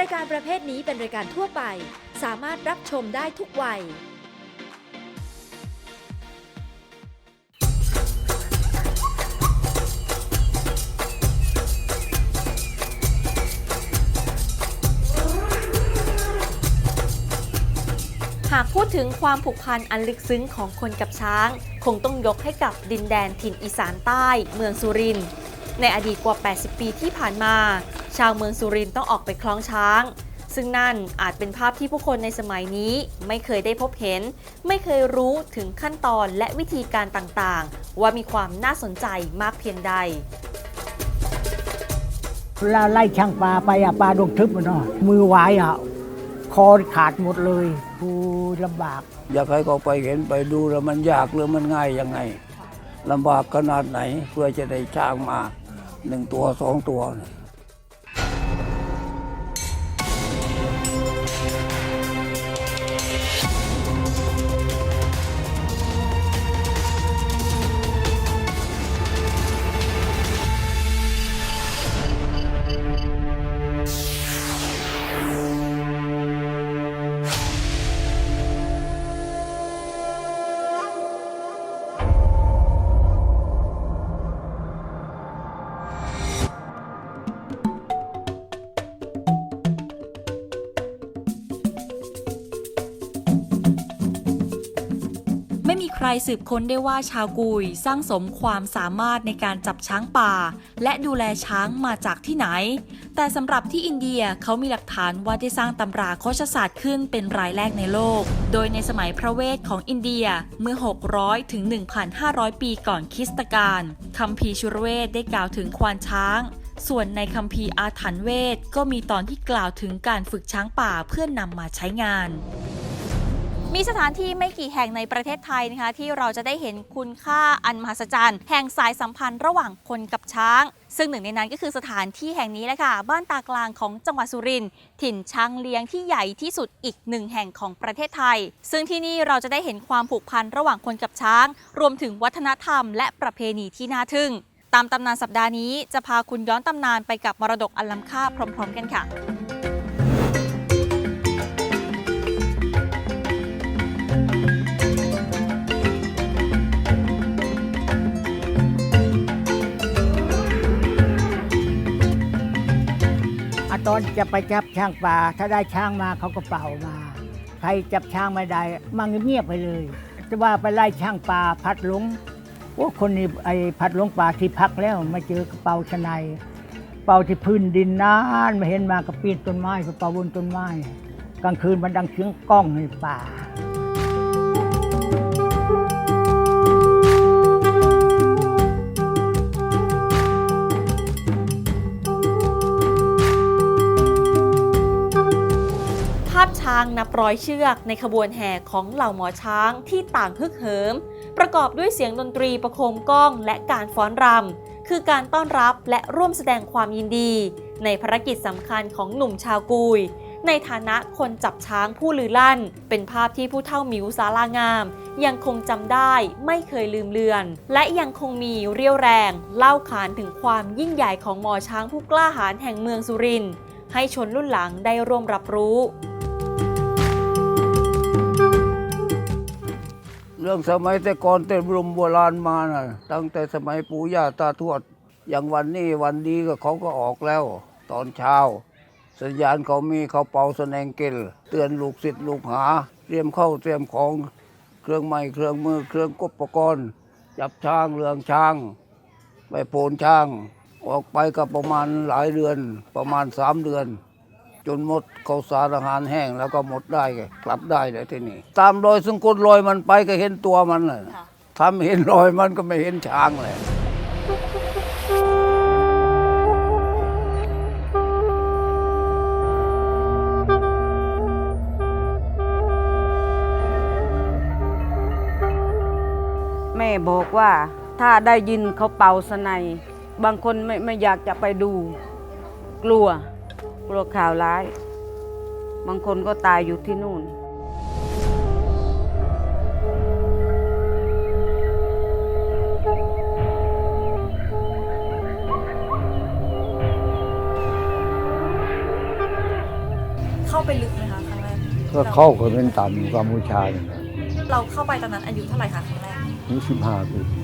รายการประเภทนี้เป็นรายการทั่วไป สามารถรับชมได้ทุกวัย หากพูดถึงความผูกพันอันลึกซึ้งของคนกับช้าง คงต้องยกให้กับดินแดนถิ่นอีสานใต้ เมืองสุรินทร์ในอดีตกว่า 80 ปีที่ผ่านมา ชาวเมืองสุรินทร์ต้องออกไปคล้องช้าง ซึ่งนั่นอาจเป็นภาพที่ผู้คนในสมัยนี้ไม่เคยได้พบเห็น ไม่เคยรู้ถึงขั้นตอนและวิธีการต่างๆ ว่ามีความน่าสนใจมากเพียงใดเวลาไล่ช่างปลาไปอะปลาดงทึบอะเนาะมือไหวอะคอขาดหมดเลยกูลำบาก อยากให้เขาไปเห็นไปดูแล้วมันยากหรือมันง่ายยังไงลำบากขนาดไหนเพื่อจะได้ช้างมาหนึ่งตัวสองตัวเนี่ย รสืบค้นได้ว่าชาวกุยสร้างสมความสามารถในการจับช้างป่า และดูแลช้างมาจากที่ไหน แต่สำหรับที่อินเดียเขามีหลักฐานว่าได้สร้างตำราโคชศาสตร์ขึ้นเป็นรายแรกในโลก โดยในสมัยพระเวทของอินเดียเมื่อ 600 ถึง 1,500 ปีก่อนคริสตกาลคัมภีชุรเวทได้กล่าวถึงควานช้างส่วนในคัมภีร์อาถรรพ์เวทก็มีตอนที่กล่าวถึงการฝึกช้างป่าเพื่อนนำมาใช้งาน มีสถานที่ไม่กี่แห่งในประเทศไทยนะคะที่เราจะได้เห็นคุณค่าอันมหัศจรรย์แห่งสายสัมพันธ์ระหว่างคนกับช้าง ซึ่งหนึ่งในนั้นก็คือสถานที่แห่งนี้แหละค่ะ บ้านตากลางของจังหวัดสุรินทร์ถิ่นช้างเลี้ยงที่ใหญ่ที่สุดอีกหนึ่งแห่งของประเทศไทย ซึ่งที่นี่เราจะได้เห็นความผูกพันระหว่างคนกับช้าง รวมถึงวัฒนธรรมและประเพณีที่น่าทึ่ง ตามตำนานสัปดาห์นี้จะพาคุณย้อนตำนานไปกับมรดกอันล้ำค่าพร้อม ๆ กันค่ะ ตอนจะไปจับช้างป่า ถ้าได้ช้างมาเขาก็เป่ามา ใครจับช้างไม่ได้มันเงียบไปเลยจะว่าไปไล่ช้างป่าพัดหลงโอ้คนนี้ไอ้พัดหลงป่าที่พักแล้วมาเจอกระเป๋าชะไนเป่าที่พื้นดินนานมาเห็นมากระปีนต้นไม้กระเป่าบนต้นไม้ กลางคืนมันดังเสียงก้องในป่า ช้างนับร้อยเชือกในขบวนแห่ของเหล่าหมอช้างที่ต่างฮึกเหิม ประกอบด้วยเสียงดนตรีประโคมกล้องและการฟ้อนรำคือการต้อนรับและร่วมแสดงความยินดี ในภารกิจสำคัญของหนุ่มชาวกุย ในฐานะคนจับช้างผู้ลือลั่น เป็นภาพที่ผู้เฒ่ามิวสาลางาม ยังคงจำได้ไม่เคยลืมเลือน และยังคงมีเรี่ยวแรง เล่าขานถึงความยิ่งใหญ่ของหมอช้างผู้กล้าหาญแห่งเมืองสุรินทร์ให้ชนรุ่นหลังได้ร่วมรับรู้ เรื่องสมัยแต่ก่อนแต่บรมโบราณมานะตั้งแต่สมัยปู่ย่าตาทวด อย่างวันนี้วันดีก็เขาก็ออกแล้ว ตอนเช้า สัญญาณเขามีเขาเป่าแสดงเกลเตือนลูกศิษย์ลูกหา เตรียมเข้าเตรียมของเครื่องไม้เครื่องมือเครื่องกุปกรณ์ จับช้างเรืองช้างไปโผนช้าง ออกไปก็ประมาณหลายเดือนประมาณสามเดือน นหมดเขาวสารอาหารแห้งแล้วก็หมดได้ก็กลับได้เลยที่นี่ ตามรอยซึ่งคนรอยมันไปก็เห็นตัวมันเลยถ้าไม่เห็นรอยมันก็ไม่เห็นช้างเลยแม่บอกว่าถ้าได้ยินเขาเป่าสนัยบางคนไม่ไม่อยากจะไปดู กลัว กลัวข่าวร้าย บางคนก็ตายอยู่ที่นู่น เข้าไปลึกไหมคะครั้งแรกก็เข้าก็เป็นต่ำกัมพูชาเนี่ยนะเราเข้าไปตอนนั้นอายุเท่าไหร่คะครั้งแรก อายุสิบห้าปี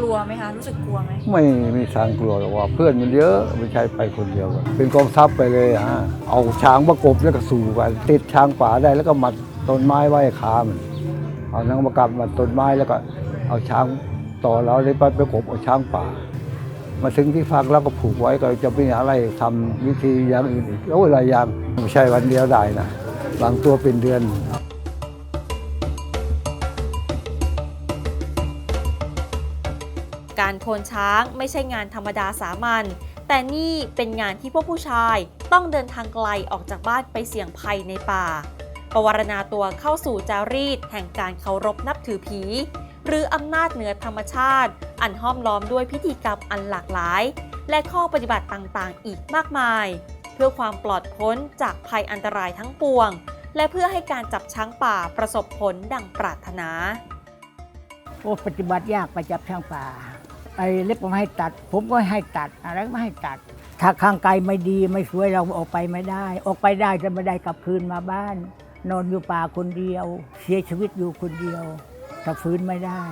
กลัวไหมคะ รู้สึกกลัวไหมไม่มีทางกลัวหรอกว่าเพื่อนมันเยอะไม่ใช่ไปคนเดียวเป็นกองทัพไปเลยอะฮะเอาช้างประกบแล้วก็สู่กันติดช้างป่าได้แล้วก็มัดต้นไม้ไว้ขามันเอานังประกับมัดต้นไม้แล้วก็ เอาช้างต่อเราเลยไปประกบเอาช้างป่า มาถึงที่พักแล้วก็ผูกไว้ก็จะมีอะไรทำวิธีอย่างอื่นอีกโอ้ยหลายอย่างไม่ใช่วันเดียวได้นะบางตัวเป็นเดือน การโคนช้างไม่ใช่งานธรรมดาสามัญ แต่นี่เป็นงานที่พวกผู้ชายต้องเดินทางไกลออกจากบ้านไปเสี่ยงภัยในป่า ประวรณาตัวเข้าสู่จารีตแห่งการเคารพนับถือผี หรืออำนาจเหนือธรรมชาติ อันห้อมล้อมด้วยพิธีกรรมอันหลากหลาย และข้อปฏิบัติต่างๆ อีกมากมาย เพื่อความปลอดพ้นจากภัยอันตรายทั้งปวง และเพื่อให้การจับช้างป่าประสบผลดังปรารถนาโอ้ปฏิบัติยากไปจับช้างป่า ไอ้เล็บผมให้ตัด ผมก็ให้ตัด อะไรก็ไม่ให้ตัด ถ้าข้างไกลไม่ดีไม่สวยเราออกไปไม่ได้ ออกไปได้จะไม่ได้กลับคืนมาบ้าน นอนอยู่ป่าคนเดียว เสียชีวิตอยู่คนเดียวถ้าฟื้นไม่ได้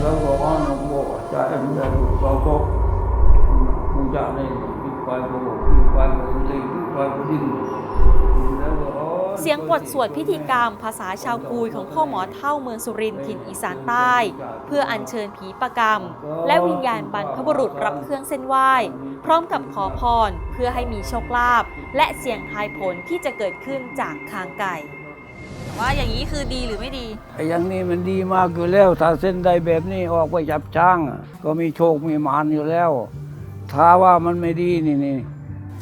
แล้วก็อ้อนโมจะเอ็มได้เราก็มูจะในปีควายโบปีควายโบลิงปีควายโบดินแล้วก็อ้อน เสียงบทสวดพิธีกรรมภาษาชาวกุยของพ่อหมอเท่าเมืองสุรินทร์ถิ่นอีสานใต้ เพื่ออัญเชิญผีประกรรม และวิญญาณบรรพบุรุษรับเครื่องเส้นไหว้ พร้อมกับขอพรเพื่อให้มีโชคลาภและเสี่ยงทายผลที่จะเกิดขึ้นจากคางไก่ ว่าอย่างนี้คือดีหรือไม่ดี ไอ้อย่างนี้มันดีมากอยู่แล้ว ถ้าเส้นใดแบบนี้ออกไปจับช้าง ก็มีโชคมีมานอยู่แล้ว ถ้าว่ามันไม่ดีนี่นี่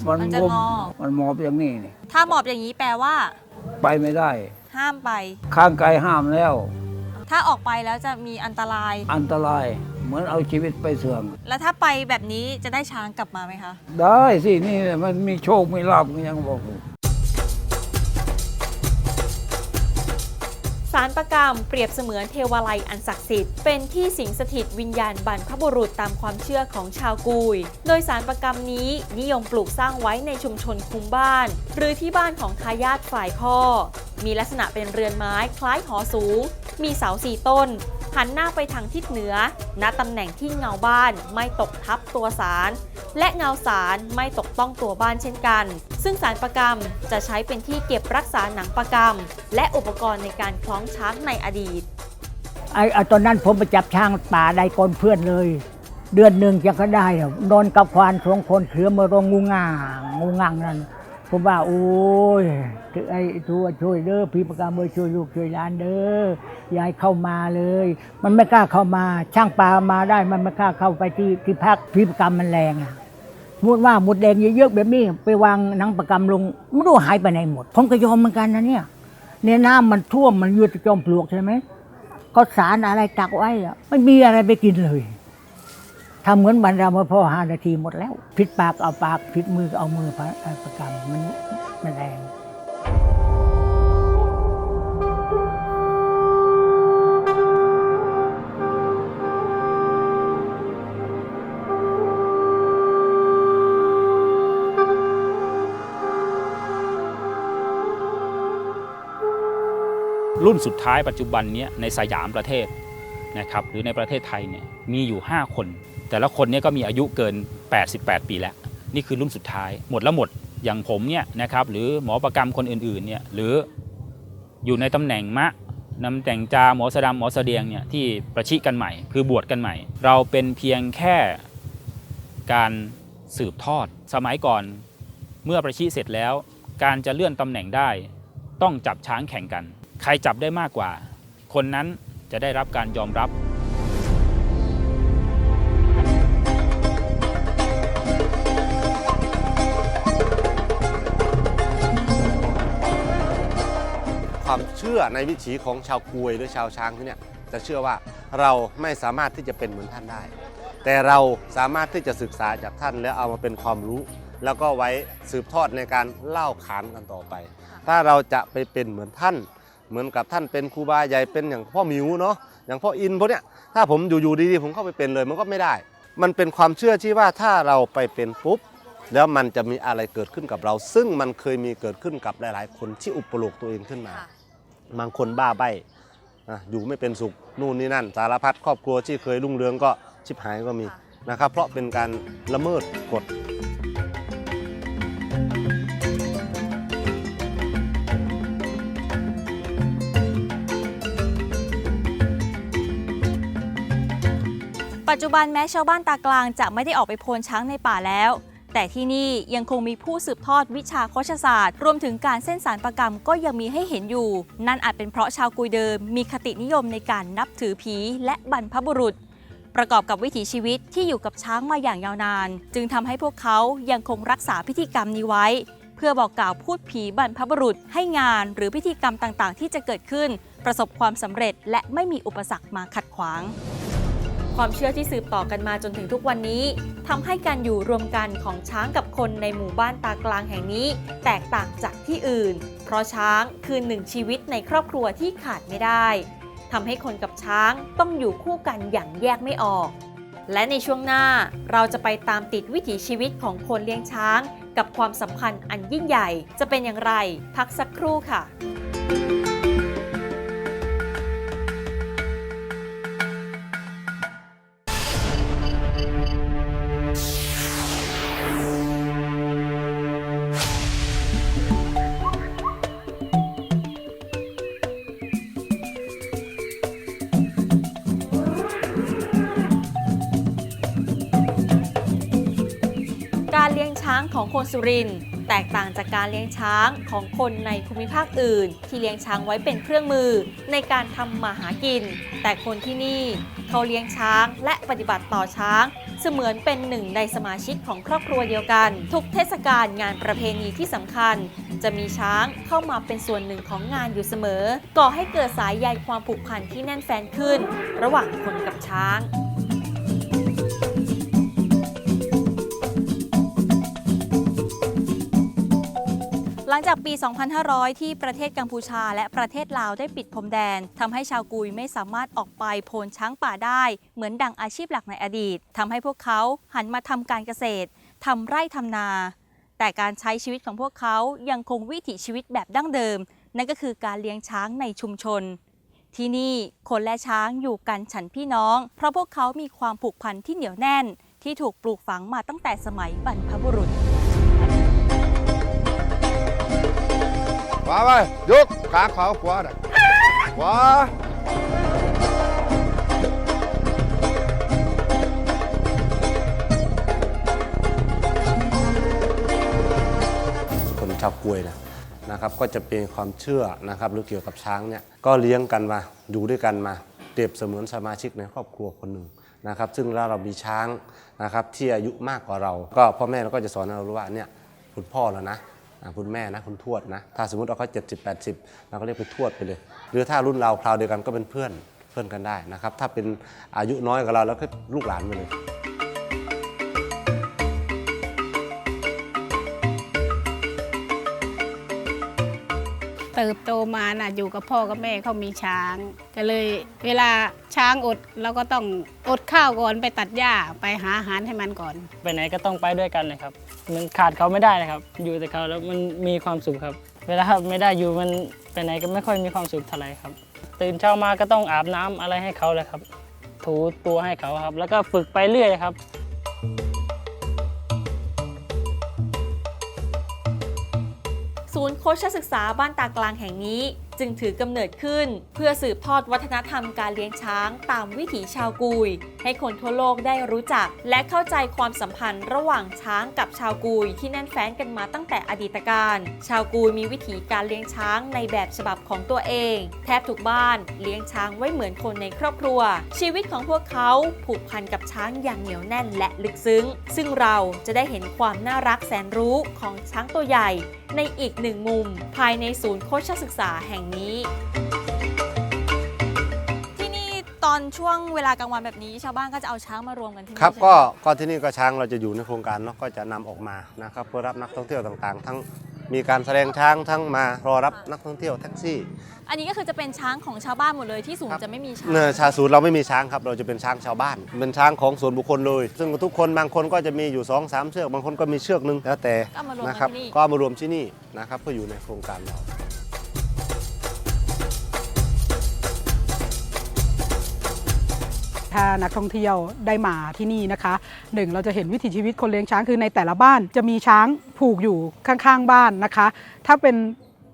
มันมันจะงมงอมันหมอบอย่างนี้นี่ ถ้าหมอบอย่างนี้แปลว่า ไปไม่ได้ ห้ามไป ข้างไกลห้ามแล้ว ถ้าออกไปแล้วจะมีอันตราย อันตราย เหมือนเอาชีวิตไปเสื่อมแล้วถ้าไปแบบนี้จะได้ช้างกลับมาไหมคะ ได้สินี่มันมีโชค มีลาภก็ยังบอกอยู่ารประกรรมเปรียบเสมือนเทวาลัยอันศักดิ์สิทธิ์เป็นที่สิงสถิตวิญญาณบรรพบุรุษตามความเชื่อของชาวกุย โดยสารประกรรมนี้นิยมปลูกสร้างไว้ในชุมชนคุ้มบ้าน หรือที่บ้านของทายาทฝ่ายพ่อ มีลักษณะเป็นเรือนไม้คล้ายหอสูง มีเสาสี่ต้น หันหน้าไปทางทิศเหนือ ณตำแหน่งที่เงาบ้านไม่ตกทับตัวสาร และเงาสารไม่ตกต้องตัวบ้านเช่นกัน ซึ่งสารประกรรมจะใช้เป็นที่เก็บรักษาหนังประกรรม และอุปกรณ์ในการคล้องช้างในอดีตไอ้ตอนนั้นผมไปจับช้างป่าได้กนเพื่อนเลย เดือนหนึ่งจะก็ได้นอนกับควานสองคนเสือมารงงูง่างงูง่างนั่น ผมว่าโอ้ยไอ้ตัวช่วยเด้อพี่ประกามือช่วยลูกช่วยหลานเด้อยายเข้ามาเลย มันไม่กล้าเข้ามา ช่างป่ามาได้มันไม่กล้าเข้าไปที่ที่พักพี่ประกรรมมันแรงอะสมมติว่าหมดแดงเยอะๆแบบนี้ไปวางหนังประกรมลงไม่รู้หายไปไหนหมดผมก็ยอมเหมือนกันนะเนี่ยเนี่ยน้ำมันท่วมมันยืดจอมปลวกใช่ไหมก็สารอะไรตักไว้อะไม่มีอะไรไปกินเลย ทำเหมือนบรรดามาพ่อห้านาทีหมดแล้วพิษปากเอาปากพิษมือเอามือประประกรรมมันมันแรงรุ่นสุดท้ายปัจจุบันนี้ในสยามประเทศ นะครับหรือในประเทศไทยเนี่ยมีอยู่ 5 คน แต่ละคนเนี่ยก็มีอายุเกิน 88 ปีแล้ว นี่คือรุ่นสุดท้าย หมดแล้วหมดอย่างผมเนี่ยนะครับหรือหมอประกรรมคนอื่นๆเนี่ยหรืออยู่ในตำแหน่งมะนำแต่งจาหมอสะดำหมอเสดียงเนี่ยที่ประชิกันใหม่ คือบวชกันใหม่ เราเป็นเพียงแค่การสืบทอด สมัยก่อนเมื่อประชิเสร็จแล้ว การจะเลื่อนตำแหน่งได้ ต้องจับช้างแข่งกัน ใครจับได้มากกว่า คนนั้น จะได้รับการยอมรับ ความเชื่อในวิถีของชาวกวยหรือชาวช้างที่เนี่ยจะเชื่อว่าเราไม่สามารถที่จะเป็นเหมือนท่านได้ แต่เราสามารถที่จะศึกษาจากท่านแล้วเอามาเป็นความรู้ แล้วก็ไว้สืบทอดในการเล่าขานกันต่อไป ถ้าเราจะไปเป็นเหมือนท่าน เหมือนกับท่านเป็นครูบาใหญ่เป็นอย่างพ่อหมิวเนาะอย่างพ่ออินพวกเนี้ยถ้าผมอยู่ๆดีๆผมเข้าไปเป็นเลยมันก็ไม่ได้ มันเป็นความเชื่อที่ว่าถ้าเราไปเป็นปุ๊บแล้วมันจะมีอะไรเกิดขึ้นกับเรา ซึ่งมันเคยมีเกิดขึ้นกับหลาย ๆ คนที่อุปโลกตัวเองขึ้นมา บางคนบ้าใบ้นะอยู่ไม่เป็นสุขนู่นนี่นั่น สารพัดครอบครัวที่เคยรุ่งเรืองก็ชิบหายก็มีนะครับเพราะเป็นการละเมิดกฎ ปัจจุบันแม้ชาวบ้านตากลางจะไม่ได้ออกไปโพนช้างในป่าแล้ว แต่ที่นี่ยังคงมีผู้สืบทอดวิชาโคชศาสตร์ รวมถึงการเส้นสารประกรรมก็ยังมีให้เห็นอยู่ นั่นอาจเป็นเพราะชาวกุยเดิมมีคตินิยมในการนับถือผีและบรรพบุรุษ ประกอบกับวิถีชีวิตที่อยู่กับช้างมาอย่างยาวนาน จึงทำให้พวกเขายังคงรักษาพิธีกรรมนี้ไว้ เพื่อบอกกล่าวพูดผีบรรพบุรุษให้งาน หรือพิธีกรรมต่างๆ ที่จะเกิดขึ้น ประสบความสำเร็จและไม่มีอุปสรรคมาขัดขวาง ความเชื่อที่สืบต่อกันมาจนถึงทุกวันนี้ทำให้การอยู่รวมกันของช้างกับคนในหมู่บ้านตากลางแห่งนี้ แตกต่างจากที่อื่น เพราะช้างคือหนึ่งชีวิตในครอบครัวที่ขาดไม่ได้ทำให้คนกับช้างต้องอยู่คู่กันอย่างแยกไม่ออก และในช่วงหน้าเราจะไปตามติดวิถีชีวิตของคนเลี้ยงช้าง กับความสัมพันธ์อันยิ่งใหญ่ จะเป็นอย่างไร พักสักครู่ค่ะ คนสุรินทร์แตกต่างจากการเลี้ยงช้างของคนในภูมิภาคอื่น ที่เลี้ยงช้างไว้เป็นเครื่องมือในการทำมาหากิน แต่คนที่นี่เขาเลี้ยงช้างและปฏิบัติต่อช้าง เสมือนเป็นหนึ่งในสมาชิกของครอบครัวเดียวกัน ทุกเทศกาลงานประเพณีที่สำคัญ จะมีช้างเข้ามาเป็นส่วนหนึ่งของงานอยู่เสมอ ก่อให้เกิดสายใยความผูกพันที่แน่นแฟนขึ้น ระหว่างคนกับช้าง หลังจากปี 2500 ที่ประเทศกัมพูชา และประเทศลาวได้ปิดพรมแดนทำให้ชาวกุยไม่สามารถออกไปโพนช้างป่าได้ เหมือนดังอาชีพหลักในอดีตทำให้พวกเขาหันมาทำการเกษตรทำไร่ทำนา แต่การใช้ชีวิตของพวกเขายังคงวิถีชีวิตแบบดั้งเดิม นั่นก็คือการเลี้ยงช้างในชุมชน ที่นี่คนและช้างอยู่กันฉันพี่น้อง เพราะพวกเขามีความผูกพันที่เหนียวแน่น ที่ถูกปลูกฝังมาตั้งแต่สมัยบรรพบุรุษ ขวาไปยกขาขวาขวาได้ขวาคนชาวกวยนะนะครับ ก็จะเป็นความเชื่อนะครับหรือเกี่ยวกับช้างเนี่ยก็เลี้ยงกันมาอยู่ด้วยกันมาเปรียบเสมือนสมาชิกในครอบครัวคนหนึ่งนะครับซึ่งถ้าเรามีช้างนะครับที่อายุมากกว่าเรา ก็พ่อแม่เราก็จะสอนเรารู้ว่าเนี่ยคุณพ่อแล้วนะ คุณแม่นะคุณทวดนะ ถ้าสมมติเราเขาเจ็ดสิบแปดสิบเราก็เรียกเป็นทวดไปเลย หรือถ้ารุ่นเราคราวเดียวกันก็เป็นเพื่อนเพื่อนกันได้นะครับ ถ้าเป็นอายุน้อยกว่าเราแล้วก็ลูกหลานไปเลย เติบโตมาน่ะอยู่กับพ่อกับแม่เขามีช้าง ก็เลยเวลาช้างอดเราก็ต้องอดข้าวก่อนไปตัดหญ้าไปหาอาหารให้มันก่อน ไปไหนก็ต้องไปด้วยกันเลยครับ มันขาดเขาไม่ได้นะครับ อยู่แต่เขาแล้วมันมีความสุขครับ เวลาไม่ได้อยู่มันไปไหนก็ไม่ค่อยมีความสุขเท่าไหร่ครับ ตื่นเช้ามาก็ต้องอาบน้ำอะไรให้เขาเลยครับ ถูตัวให้เขาครับ แล้วก็ฝึกไปเรื่อยครับ ศูนย์โคชศึกษาบ้านตากลางแห่งนี้ จึงถือกำเนิดขึ้น เพื่อสืบทอดวัฒนธรรมการเลี้ยงช้างตามวิถีชาวกุย ให้คนทั่วโลกได้รู้จัก และเข้าใจความสัมพันธ์ระหว่างช้างกับชาวกุย ที่แน่นแฟ้นกันมาตั้งแต่อดีตการ ชาวกุยมีวิถีการเลี้ยงช้างในแบบฉบับของตัวเอง แทบทุกบ้านเลี้ยงช้างไว้เหมือนคนในครอบครัว ชีวิตของพวกเขาผูกพันกับช้างอย่างเหนียวแน่นและลึกซึ้ง ซึ่งเราจะได้เห็นความน่ารักแสนรู้ของช้างตัวใหญ่ ในอีกหนึ่งมุม ภายในศูนย์โคชศึกษาแห่งนี้ ที่นี่ตอนช่วงเวลากลางวันแบบนี้ ชาวบ้านก็จะเอาช้างมารวมกันที่นี่ครับใช่ไหมก็ก็ที่นี่ก็ช้างเราจะอยู่ในโครงการเนาะก็จะนำออกมานะครับเพื่อรับนักท่องเที่ยวต่างๆ ทั้งมีการแสดงช้างทั้งมารอรับนักท่องเที่ยวแท็กซี่อันนี้ก็คือจะเป็นช้างของชาวบ้านหมดเลยที่สูงจะไม่มีช้าง เนื้อชาศูนย์เราไม่มีช้างครับเราจะเป็นช้างชาวบ้าน เป็นช้างของส่วนบุคคลเลย ซึ่งทุกคนบางคนก็จะมีอยู่2อสามเชือกบางคนก็มีเชือกหนึงแล้วแต่ก็มารวมกันนะครับที่นี่ ก็เอามารวมที่นี่นะครับก็อยู่ในโครงการเรา ถ้านักท่องเที่ยวได้มาที่นี่นะคะหนึ่งเราจะเห็นวิถีชีวิตคนเลี้ยงช้างคือในแต่ละบ้านจะมีช้างผูกอยู่ข้างๆบ้านนะคะ ถ้าเป็น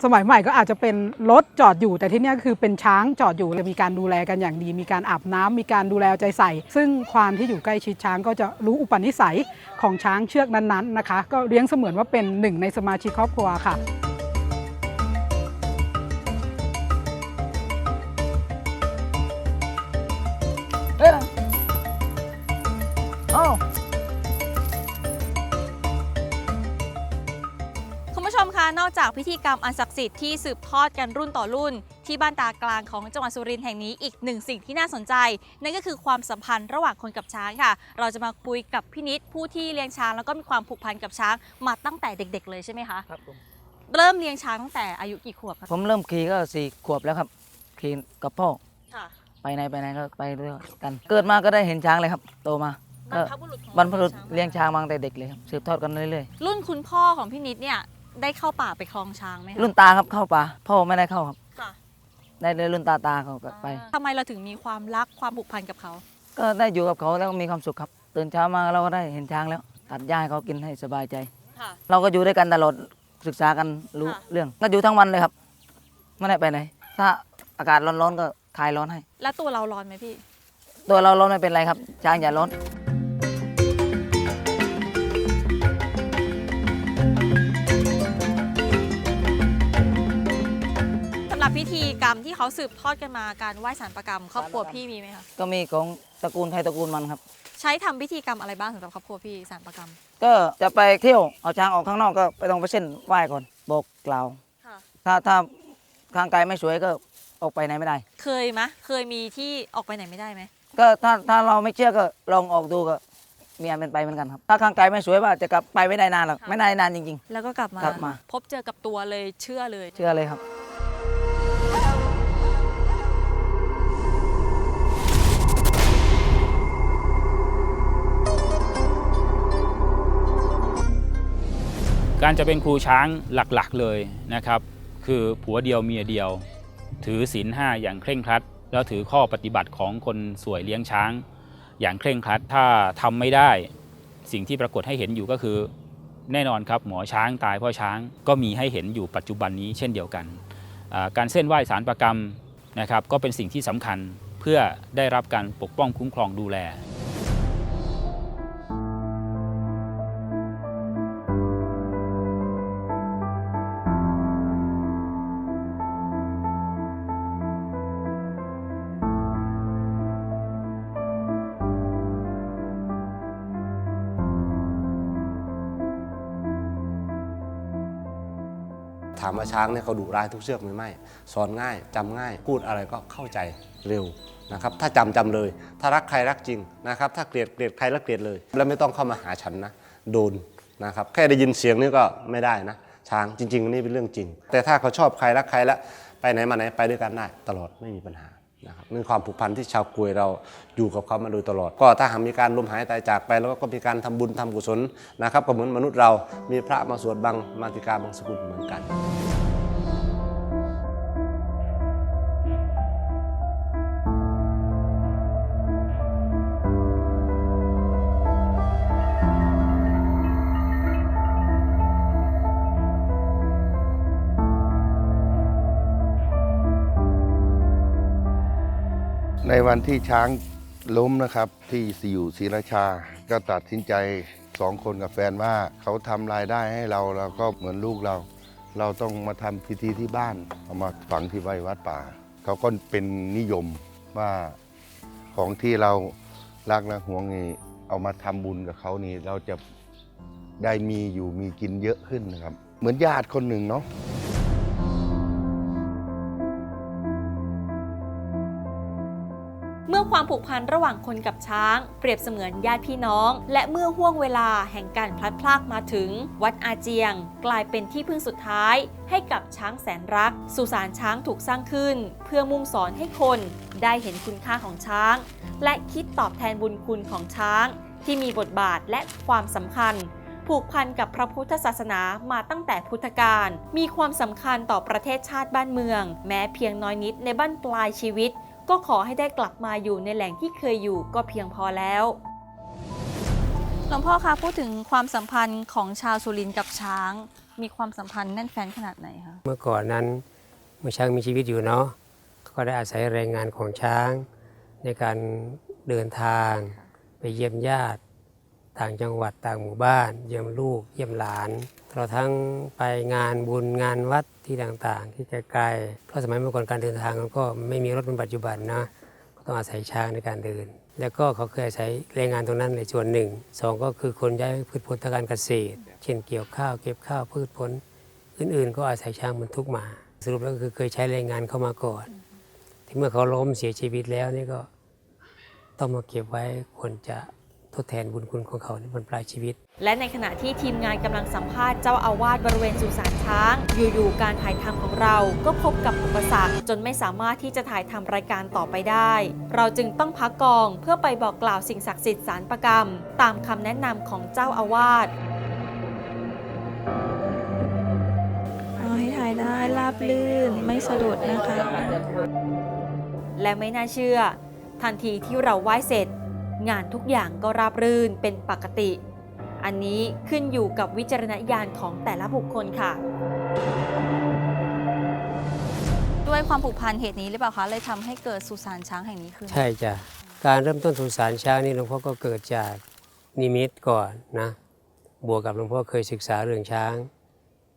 สมัยใหม่ก็อาจจะเป็นรถจอดอยู่ แต่ที่นี่คือเป็นช้างจอดอยู่เลยมีการดูแลกันอย่างดี มีการอาบน้ำมีการดูแลเอาใจใส่ ซึ่งความที่อยู่ใกล้ชิดช้างก็จะรู้อุปนิสัยของช้างเชือกนั้นๆนะคะ ก็เลี้ยงเสมือนว่าเป็นหนึ่งในสมาชิกครอบครัวค่ะ คุณผู้ชมคะนอกจากพิธีกรรมอันศักดิ์สิทธิ์ที่สืบทอดกันรุ่นต่อรุ่น ที่บ้านตากลางของจังหวัดสุรินทร์แห่งนี้อีกหนึ่งสิ่งที่น่าสนใจ นั่นก็คือความสัมพันธ์ระหว่างคนกับช้างค่ะ เราจะมาคุยกับพี่นิดผู้ที่เลี้ยงช้างแล้วก็มีความผูกพันกับช้างมาตั้งแต่เด็ก ๆ เลยใช่ไหมคะครับผมเริ่มเลี้ยงช้างตั้งแต่อายุกี่ขวบคะผมเริ่มขี่ก็สี่ขวบแล้วครับขี่กับพ่อค่ะ ไปไหนไปไหนก็ไปด้วยกัน เกิดมาก็ได้เห็นช้างเลยครับ โตมาบรก็รพบุรุษของบรรพบุรุษช้างเลี้ยงช้างมาตั้งแต่เด็กเลยครับสืบทอดกันเรื่อยรุ่นคุณพ่อของพี่นิดเนี่ยได้เข้าป่าไปคลองช้างไหมๆคะรุ่นตาครับเข้าป่าพ่อไม่ได้เข้าครับ ค่ะได้เลยรุ่นตาตาเขาก็ไปทำไมเราถึงมีความรักความผูกพันกับเขา ก็ได้อยู่กับเขาแล้วก็มีความสุขครับ ตื่นเช้ามาเราก็ได้เห็นช้างแล้ว ตัดหญ้าให้เขากินให้สบายใจ ค่ะ เราก็อยู่ด้วยกันตลอดศึกษากันรู้ค่ะ เรื่อง ก็อยู่ทั้งวันเลยครับไม่ได้ไปไหนถ้าอากาศร้อนๆก็ คลายร้อนให้ แล้วตัวเราร้อนไหมพี่ ตัวเราร้อนไม่เป็นไรครับช้างอย่าร้อนสำหรับพิธีกรรมที่เขาสืบทอดกันมาการไหว้สารประกรรมครอบครัวพี่มีไหมคะ ก็มีของตระกูลใครตระกูลมันครับ ใช้ทำพิธีกรรมอะไรบ้างสำหรับครอบครัวพี่สารประกรรม ก็จะไปเที่ยวเอาช้างออกข้างนอกก็ไปต้องไปเส้นไหว้ก่อนบอกกล่าวค่ะถ้าถ้าข้างกายไม่สวยก็ ออกไปไหนไม่ได้ เคยไหมเคยมีที่ออกไปไหนไม่ได้ไหม ก็ถ้าถ้าเราไม่เชื่อก็ลองออกดูก็มีอันเป็นไปเหมือนกันครับ ถ้าข้างกายไม่สวยว่าจะกลับไปไม่ได้นานหรอก ไม่ได้นานจริง แล้วก็กลับมา กลับมา พบเจอกับตัวเลยเชื่อเลย ๆ เชื่อเลยครับ การจะเป็นครูช้างหลักๆเลยนะครับ คือผัวเดียวเมียเดียว ถือศีลห้าอย่างเคร่งครัด แล้วถือข้อปฏิบัติของคนสวยเลี้ยงช้าง อย่างเคร่งครัดถ้าทำไม่ได้ สิ่งที่ปรากฏให้เห็นอยู่ก็คือ แน่นอนครับหมอช้างตายเพราะช้างก็มีให้เห็นอยู่ปัจจุบันนี้เช่นเดียวกัน การเส้นไหว้สารประกรรมนะครับก็เป็นสิ่งที่สำคัญเพื่อได้รับการปกป้องคุ้มครองดูแล ช้างเนี่ยเขาดุร้ายทุกเชือกหรือไม่สอนง่ายจำง่าย พูดอะไรก็เข้าใจเร็วนะครับ ถ้าจำจำเลย ถ้ารักใครรักจริงนะครับ ถ้าเกลียดเกลียดใครแล้วเกลียดเลย แล้วไม่ต้องเข้ามาหาฉันนะ โดนนะครับ แค่ได้ยินเสียงนี่ก็ไม่ได้นะ ช้างจริงๆนี่เป็นเรื่องจริง แต่ถ้าเขาชอบใครรักใครแล้วไปไหนมาไหนไปด้วยกันได้ตลอดไม่มีปัญหานะครับนี่ความผูกพันที่ชาวกวยเราอยู่กับเขามาโดยตลอด ก็ถ้าหากมีการล้มหายตายจากไป แล้วก็มีการทำบุญทำกุศลนะครับก็เหมือนมนุษย์เรา มีพระมาสวดบังมาติกาบังสกุลเหมือนกัน ในวันที่ช้างล้มนะครับที่อยู่ศรีราชา ก็ตัดสินใจสองคนกับแฟนว่าเขาทำรายได้ให้เราเราก็เหมือนลูกเรา เราต้องมาทำพิธีที่บ้าน เอามาฝังที่ไว้วัดป่า เขาก็เป็นนิยมว่าของที่เรารักและหวงนี่เอามาทำบุญกับเขานี่เราจะได้มีอยู่มีกินเยอะขึ้นนะครับ เหมือนญาติคนหนึ่งเนาะ อความผูกพันระหว่างคนกับช้าง เปรียบเสมือนญาติพี่น้อง และเมื่อห่วงเวลาแห่งการพลัดพรากมาถึง วัดอาเจียง กลายเป็นที่พึ่งสุดท้าย ให้กับช้างแสนรัก สุสานช้างถูกสร้างขึ้น เพื่อมุ่งสอนให้คนได้เห็นคุณค่าของช้าง และคิดตอบแทนบุญคุณของช้าง ที่มีบทบาทและความสำคัญผูกพันกับพระพุทธศาสนามาตั้งแต่พุทธกาล มีความสำคัญต่อประเทศชาติบ้านเมือง แม้เพียงน้อยนิดในบ้านปลายชีวิต ก็ขอให้ได้กลับมาอยู่ในแหล่งที่เคยอยู่ก็เพียงพอแล้วหลวงพ่อคะพูดถึงความสัมพันธ์ของชาวสุรินทร์กับช้าง มีความสัมพันธ์แน่นแฟ้นขนาดไหนคะเมื่อก่อนนั้นเมื่อช้างมีชีวิตอยู่เนาะก็ได้อาศัยแรงงานของช้าง ในการเดินทาง ไปเยี่ยมญาติ ต่างจังหวัดต่างหมู่บ้าน เยี่ยมลูก เยี่ยมหลาน ตลอดทั้งไปงานบุญงานวัดที่ต่างๆ ที่ไกลๆเพราะสมัยเมื่อก่อนการเดินทางมันก็ไม่มีรถเป็นปัจจุบันนะก็ต้องอาศัยช้างในการเดิน แล้วก็เขาเคยอาศัยแรงงานตรงนั้นในส่วนหนึ่งสองก็คือคนย้ายพืชผลทางการเกษตร เช่นเกี่ยวข้าวเก็บข้าวพืชผลอื่นๆ ก็อาศัยช้างบรรทุกมา สรุปแล้วก็คือเคยใช้แรงงานเข้ามาก่อน ที่เมื่อเขาล้มเสียชีวิตแล้วนี่ก็ต้องมาเก็บไว้ควรจะ ทดแทนบุญคุณของเขาในบรรปลายชีวิต และในขณะที่ทีมงานกำลังสัมภาษณ์เจ้าอาวาสบริเวณสุสานช้าง อยู่ๆการถ่ายทำของเราก็พบกับอุปสรรค จนไม่สามารถที่จะถ่ายทำรายการต่อไปได้ เราจึงต้องพักกองเพื่อไปบอกกล่าวสิ่งศักดิ์สิทธิ์สารประกรรม ตามคำแนะนำของเจ้าอาวาสเอาให้ถ่ายได้ราบลื่นไม่สะดุดนะคะ และไม่น่าเชื่อ ทันทีที่เราไหว้เสร็จ งานทุกอย่างก็ราบรื่นเป็นปกติ อันนี้ขึ้นอยู่กับวิจารณญาณของแต่ละบุคคลค่ะ ด้วยความผูกพันเหตุนี้หรือเปล่าคะเลยทำให้เกิดสุสานช้างแห่งนี้ขึ้น ใช่จ้ะการเริ่มต้นสุสานช้างนี่หลวงพ่อก็เกิดจากนิมิตก่อนนะบวกกับหลวงพ่อเคยศึกษาเรื่องช้าง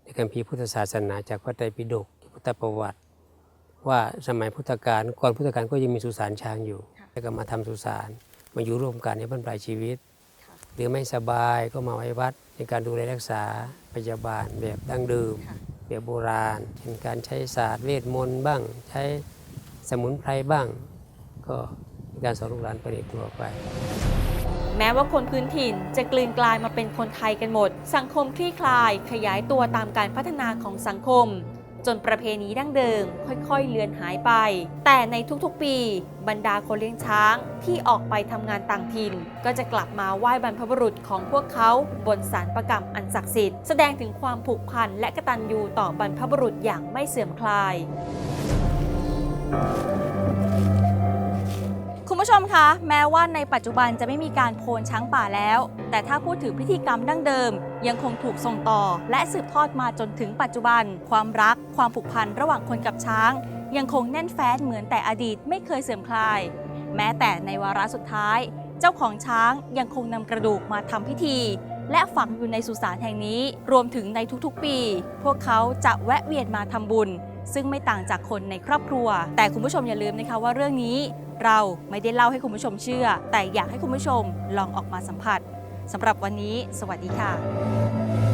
ในคัมภีร์พุทธศาสนาจากพระไตรปิฎกพุทธประวัติ ว่าสมัยพุทธกาลก่อนพุทธกาลก็ยังมีสุสานช้างอยู่ แล้วก็มาทำสุสาน มาอยู่ร่วมกันในบรรปลายชีวิต หรือไม่สบายก็มาไว้วัดในการดูแลรักษาพยาบาลแบบดั้งเดิมแบบโบราณเช่นการใช้ศาสตร์เวทมนต์บ้าง ใช้สมุนไพรบ้าง ก็มีการสอนลูกหลานประดิษฐ์ตัวไป แม้ว่าคนพื้นถิ่นจะกลืนกลายมาเป็นคนไทยกันหมด สังคมคลี่คลาย ขยายตัวตามการพัฒนาของสังคม จนประเพณีดั้งเดิมค่อยๆ เลือนหายไป แต่ในทุกๆ ปี บรรดาคนเลี้ยงช้างที่ออกไปทำงานต่างถิ่น ก็จะกลับมาไหว้บรรพบุรุษของพวกเขาบนสารประกรรมอันศักดิ์สิทธิ์แสดงถึงความผูกพันและกตัญญูต่อบรรพบุรุษอย่างไม่เสื่อมคลาย คุณผู้ชมคะ แม้ว่าในปัจจุบันจะไม่มีการโพนช้างป่าแล้ว แต่ถ้าพูดถึงพิธีกรรมดั้งเดิม ยังคงถูกส่งต่อ และสืบทอดมาจนถึงปัจจุบัน ความรัก ความผูกพันระหว่างคนกับช้าง ยังคงแน่นแฟ้นเหมือนแต่อดีตไม่เคยเสื่อมคลาย แม้แต่ในวาระสุดท้าย เจ้าของช้างยังคงนำกระดูกมาทำพิธี และฝังอยู่ในสุสานแห่งนี้ รวมถึงในทุกๆปี พวกเขาจะแวะเวียนมาทำบุญซึ่งไม่ต่างจากคนในครอบครัว แต่คุณผู้ชมอย่าลืมนะคะว่าเรื่องนี้ เราไม่ได้เล่าให้คุณผู้ชมเชื่อ แต่อยากให้คุณผู้ชมลองออกมาสัมผัสสำหรับวันนี้ สวัสดีค่ะ